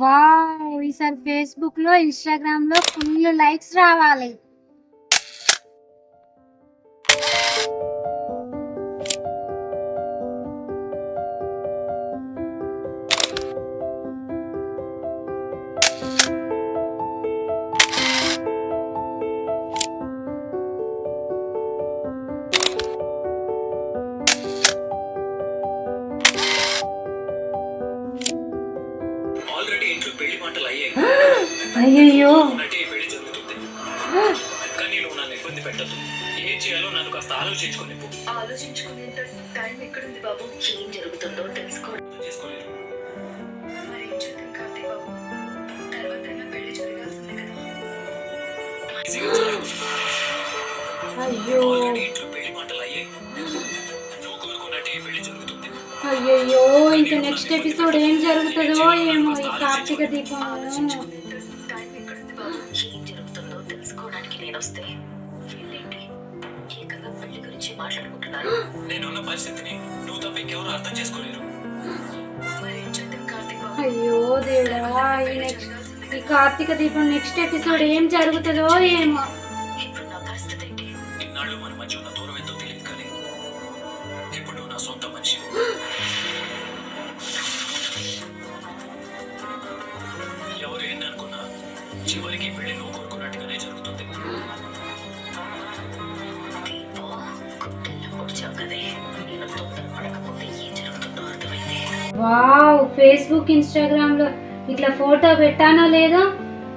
Wow ఈసారి ఫేస్బుక్లో ఇన్స్టాగ్రామ్లో ఫుల్ లైక్స్ రావాలి. పో. ఆలోచించుకునేంత టైం ఎక్కడుంది బాబు? ఏం జరుగుతుందో తెలుసుకోవడం అయ్యయ్యో ఇంకా నెక్స్ట్ ఎపిసోడ్ ఏం జరుగుతుందో ఏమో ఈ కార్తీక దీపం. ఆలోచించుకునేంత టైం ఎక్కడుంది బాబు ఏం జరుగుతుందో తెలుసుకోవడానికి నేను వస్తే వీళ్ళేంటి ఏకంగా పెళ్ళి గురించి మాట్లాడుకుంటున్నారు నేనున్న పరిస్థితిని నువ్వు తప్ప ఇంకెవరు అర్థం చేసుకోలేరు. మరి ఏం చేద్దాం కార్తీక్ బాబు అయ్యో దేవుడా ఈ నెక్స్ట్ ఈ కార్తీక దీపం నెక్స్ట్ ఎపిసోడ్ ఏం జరుగుతుందో ఏమో. ఇప్పుడు నా పరిస్థితి ఏంటి ఇన్నాళ్ళు మన మధ్య ఉన్న దూరం ఎంతో తెలియదు కానీ ఇప్పుడు నా సొంత మనిషి ఎవరు ఏంటి అనుకున్నా? చివరికి పెళ్ళి నువ్వు కోరుకున్నట్టుగానే జరుగుతుంది. వావ్ ఫేస్బుక్ ఇన్స్టాగ్రామ్లో ఇట్లా ఫోటో పెట్టానో లేదో?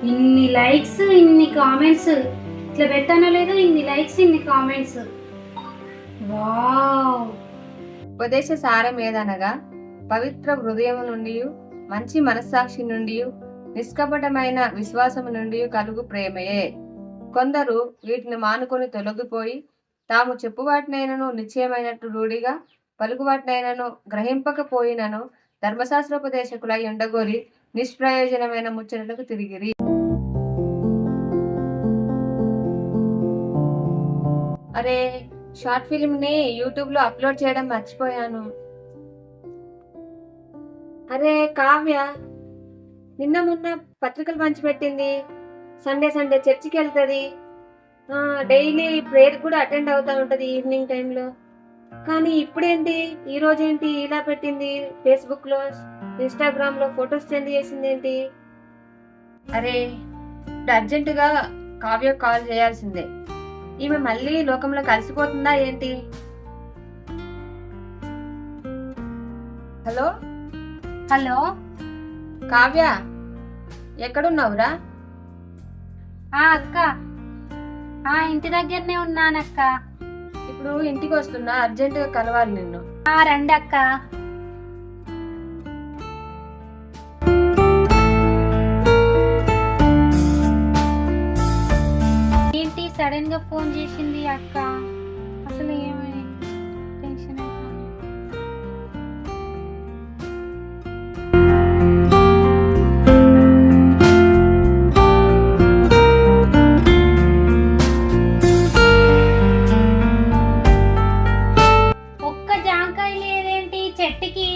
ఇన్ని లైక్స్ ఇన్ని కామెంట్స్. ఇట్లా పెట్టానో లేదో? ఇన్ని లైక్స్ ఇన్ని కామెంట్స్. వావ్. ఉపదేశ సారం ఏదనగా పవిత్ర హృదయం నుండి మంచి మనస్సాక్షి నుండి నిష్కపటమైన విశ్వాసము నుండి కలుగు ప్రేమయే. కొందరు వీటిని మానుకొని తొలగిపోయి తాము చెప్పువాటినైనను నిశ్చయమైనట్టు రూఢిగా పలుకువాటినైనను గ్రహింపకపోయినను ధర్మశాస్త్రోపదేశకులై ఉండగోరి నిష్ప్రయోజనమైన ముచ్చటలకు తిరిగిరి. అరే షార్ట్ ఫిల్మ్ని యూట్యూబ్లో అప్లోడ్ చేయడం మర్చిపోయాను. అరే కావ్య నిన్న మొన్న పత్రికలు పంచిపెట్టింది. సండే సండే చర్చికి వెళ్తుంది. డైలీ ప్రేయర్ కూడా అటెండ్ అవుతా ఉంటుంది ఈవినింగ్ టైంలో. కానీ ఇప్పుడేంటి? ఈ రోజేంటి? ఏంటి ఇలా పెట్టింది ఫేస్బుక్లో ఇన్స్టాగ్రామ్లో ఫొటోస్ సెండ్ చేసింది ఏంటి అరే ఇప్పుడు అర్జెంటుగా కావ్య కాల్ చేయాల్సిందే. ఈమె మళ్ళీ లోకంలో కలిసిపోతుందా ఏంటి? హలో? హలో? కావ్య ఎక్కడున్నావురా? ఆ అక్క. ఆ ఇంటి దగ్గరనే ఉన్నానక్క. ఇప్పుడు ఇంటికి వస్తున్నా అర్జెంటుగా కలవాలి నిన్ను. ఆ రండి అక్క సడన్ ఫోన్ చేసింది అక్క అసలు ఏమని టెన్షన్ ఒక్క జాంకాయ లేదేంటి చెట్టుకి.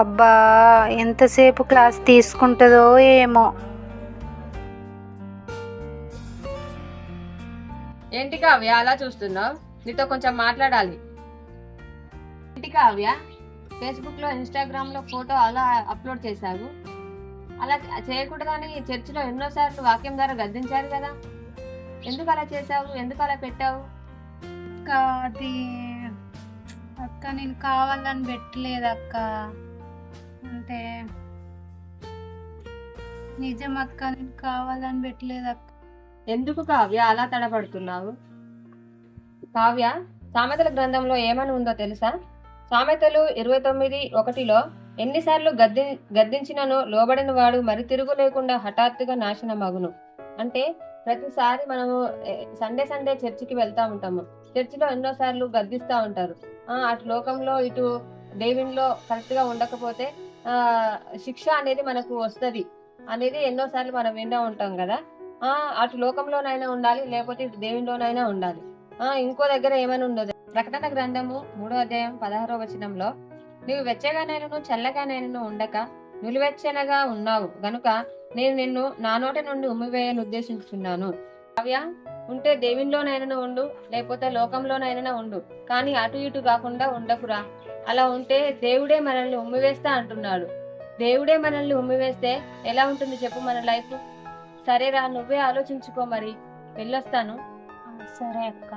అబ్బా ఎంతసేపు క్లాస్ తీసుకుంటుందో ఏమో. ఏంటి కావ్య అలా చూస్తున్నావు? నీతో కొంచెం మాట్లాడాలి. ఏంటి కావ్య ఫేస్బుక్లో ఇన్స్టాగ్రామ్లో ఫోటో అలా అప్లోడ్ చేశావు? అలా చేయకూడదని చర్చిలో ఎన్నోసార్లు వాక్యం ద్వారా గద్దించారు కదా? ఎందుకు అలా చేశావు? ఎందుకు అలా పెట్టావు? అక్క అది అక్క నేను కావాలని పెట్టలేదు అక్క. అంటే నిజం అక్క నేను కావాలని పెట్టలేదు అక్క. ఎందుకు కావ్య అలా తడబడుతున్నావు? కావ్య సామెతల గ్రంథంలో ఏమని ఉందో తెలుసా? సామెతలు ఇరవై తొమ్మిది ఒకటిలో ఎన్నిసార్లు గద్ది గద్దించినను లోబడిన వాడు మరి తిరుగు లేకుండా హఠాత్తుగా నాశనమగును. అంటే ప్రతిసారి మనము సండే సండే చర్చికి వెళ్తా ఉంటాము. చర్చిలో ఎన్నోసార్లు గద్దిస్తూ ఉంటారు. ఆ, అటు లోకంలో ఇటు దేవునిలో కరెక్ట్గా ఉండకపోతే శిక్ష అనేది మనకు వస్తుంది. అనేది ఎన్నోసార్లు మనం వింటూ ఉంటాం కదా. ఆ అటు లోకంలోనైనా ఉండాలి లేకపోతే ఇటు దేవునిలోనైనా ఉండాలి. ఆ ఇంకో దగ్గర ఏమని ఉండదు. ప్రకటన గ్రంథము మూడో అధ్యాయం పదహారో వచనంలో నీవు వెచ్చగానైనను చల్లగానైనను ఉండక నులివెచ్చనగా ఉన్నావు. గనుక నేను నిన్ను నా నోట నుండి ఉమ్మివేయని ఉద్దేశించున్నాను కావ్య ఉంటే దేవునిలోనైనా ఉండు లేకపోతే లోకంలోనైనా ఉండు. కానీ అటు ఇటు కాకుండా ఉండకురా. అలా ఉంటే దేవుడే మనల్ని ఉమ్మివేస్తా అంటున్నాడు. దేవుడే మనల్ని ఉమ్మివేస్తే ఎలా ఉంటుంది చెప్పు మన లైఫ్? సరేరా నువ్వే ఆలోచించుకో మరి. వెళ్ళొస్తాను. సరే అక్క.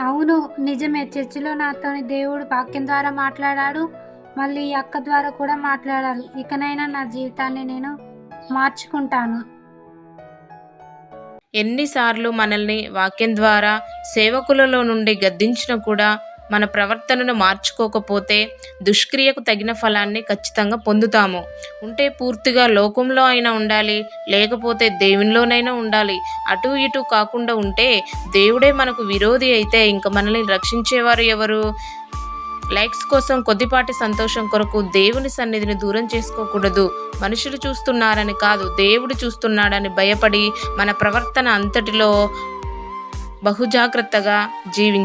అవును నిజమే. చర్చిలో నాతో దేవుడు వాక్యం ద్వారా మాట్లాడాడు. మళ్ళీ ఈ అక్క ద్వారా కూడా మాట్లాడాలి. ఇకనైనా నా జీవితాన్ని నేను మార్చుకుంటాను. ఎన్నిసార్లు మనల్ని వాక్యం ద్వారా సేవకులలో నుండి గద్దించినా కూడా మన ప్రవర్తనను మార్చుకోకపోతే దుష్క్రియకు తగిన ఫలాన్ని ఖచ్చితంగా పొందుతాము. ఉంటే పూర్తిగా లోకంలో అయినా ఉండాలి లేకపోతే దేవునిలోనైనా ఉండాలి. అటు ఇటు కాకుండా ఉంటే దేవుడే మనకు విరోధి అయితే ఇంక మనల్ని రక్షించేవారు ఎవరు? లైక్స్ కోసం కొద్దిపాటి సంతోషం కొరకు దేవుని సన్నిధిని దూరం చేసుకోకూడదు. మనుషులు చూస్తున్నారని కాదు దేవుడు చూస్తున్నాడని భయపడి మన ప్రవర్తన అంతటిలో బహుజాగ్రత్తగా జీవించ